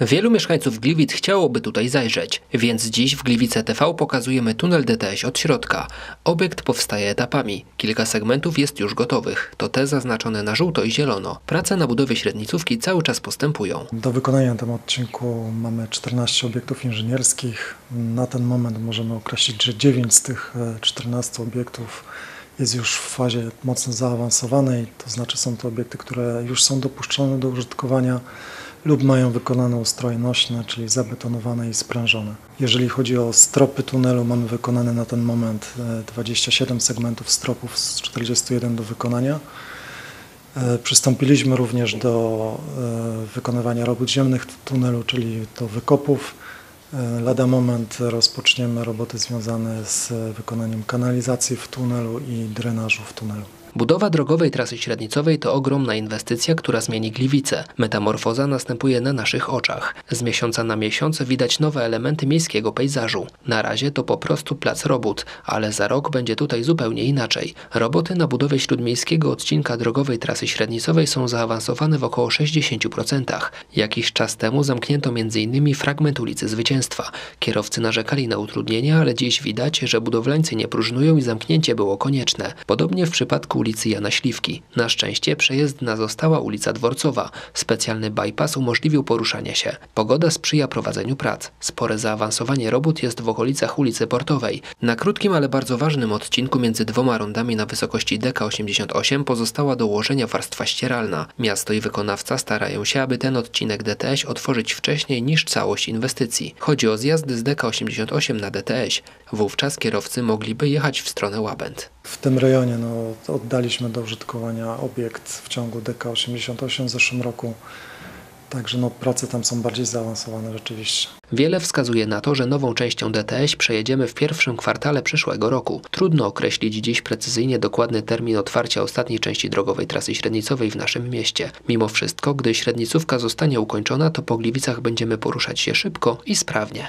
Wielu mieszkańców Gliwic chciałoby tutaj zajrzeć, więc dziś w Gliwice TV pokazujemy tunel DTS od środka. Obiekt powstaje etapami. Kilka segmentów jest już gotowych. To te zaznaczone na żółto i zielono. Prace na budowie średnicówki cały czas postępują. Do wykonania na tym odcinku mamy 14 obiektów inżynierskich. Na ten moment możemy określić, że 9 z tych 14 obiektów jest już w fazie mocno zaawansowanej, to znaczy są to obiekty, które już są dopuszczone do użytkowania lub mają wykonane ustroje nośne, czyli zabetonowane i sprężone. Jeżeli chodzi o stropy tunelu, mamy wykonane na ten moment 27 e, segmentów stropów z 41 do wykonania. E, przystąpiliśmy również do e, wykonywania robót ziemnych w tunelu, czyli do wykopów. Lada moment rozpoczniemy roboty związane z wykonaniem kanalizacji w tunelu i drenażu w tunelu. Budowa drogowej trasy średnicowej to ogromna inwestycja, która zmieni Gliwice. Metamorfoza następuje na naszych oczach. Z miesiąca na miesiąc widać nowe elementy miejskiego pejzażu. Na razie to po prostu plac robót, ale za rok będzie tutaj zupełnie inaczej. Roboty na budowie śródmiejskiego odcinka drogowej trasy średnicowej są zaawansowane w około 60%. Jakiś czas temu zamknięto m.in. fragment ulicy Zwycięstwa. Kierowcy narzekali na utrudnienia, ale dziś widać, że budowlańcy nie próżnują i zamknięcie było konieczne. Podobnie w przypadku ulicy Jana Śliwki. Na szczęście przejezdna została ulica Dworcowa. Specjalny bypass umożliwił poruszanie się. Pogoda sprzyja prowadzeniu prac. Spore zaawansowanie robót jest w okolicach ulicy Portowej. Na krótkim, ale bardzo ważnym odcinku między dwoma rondami na wysokości DK88 pozostała do ułożenia warstwa ścieralna. Miasto i wykonawca starają się, aby ten odcinek DTS otworzyć wcześniej niż całość inwestycji. Chodzi o zjazdy z DK88 na DTS. Wówczas kierowcy mogliby jechać w stronę Łabęd. W tym rejonie no, oddaliśmy do użytkowania obiekt w ciągu DK88 w zeszłym roku. Także no, prace tam są bardziej zaawansowane rzeczywiście. Wiele wskazuje na to, że nową częścią DTS przejedziemy w pierwszym kwartale przyszłego roku. Trudno określić dziś precyzyjnie dokładny termin otwarcia ostatniej części drogowej trasy średnicowej w naszym mieście. Mimo wszystko, gdy średnicówka zostanie ukończona, to po Gliwicach będziemy poruszać się szybko i sprawnie.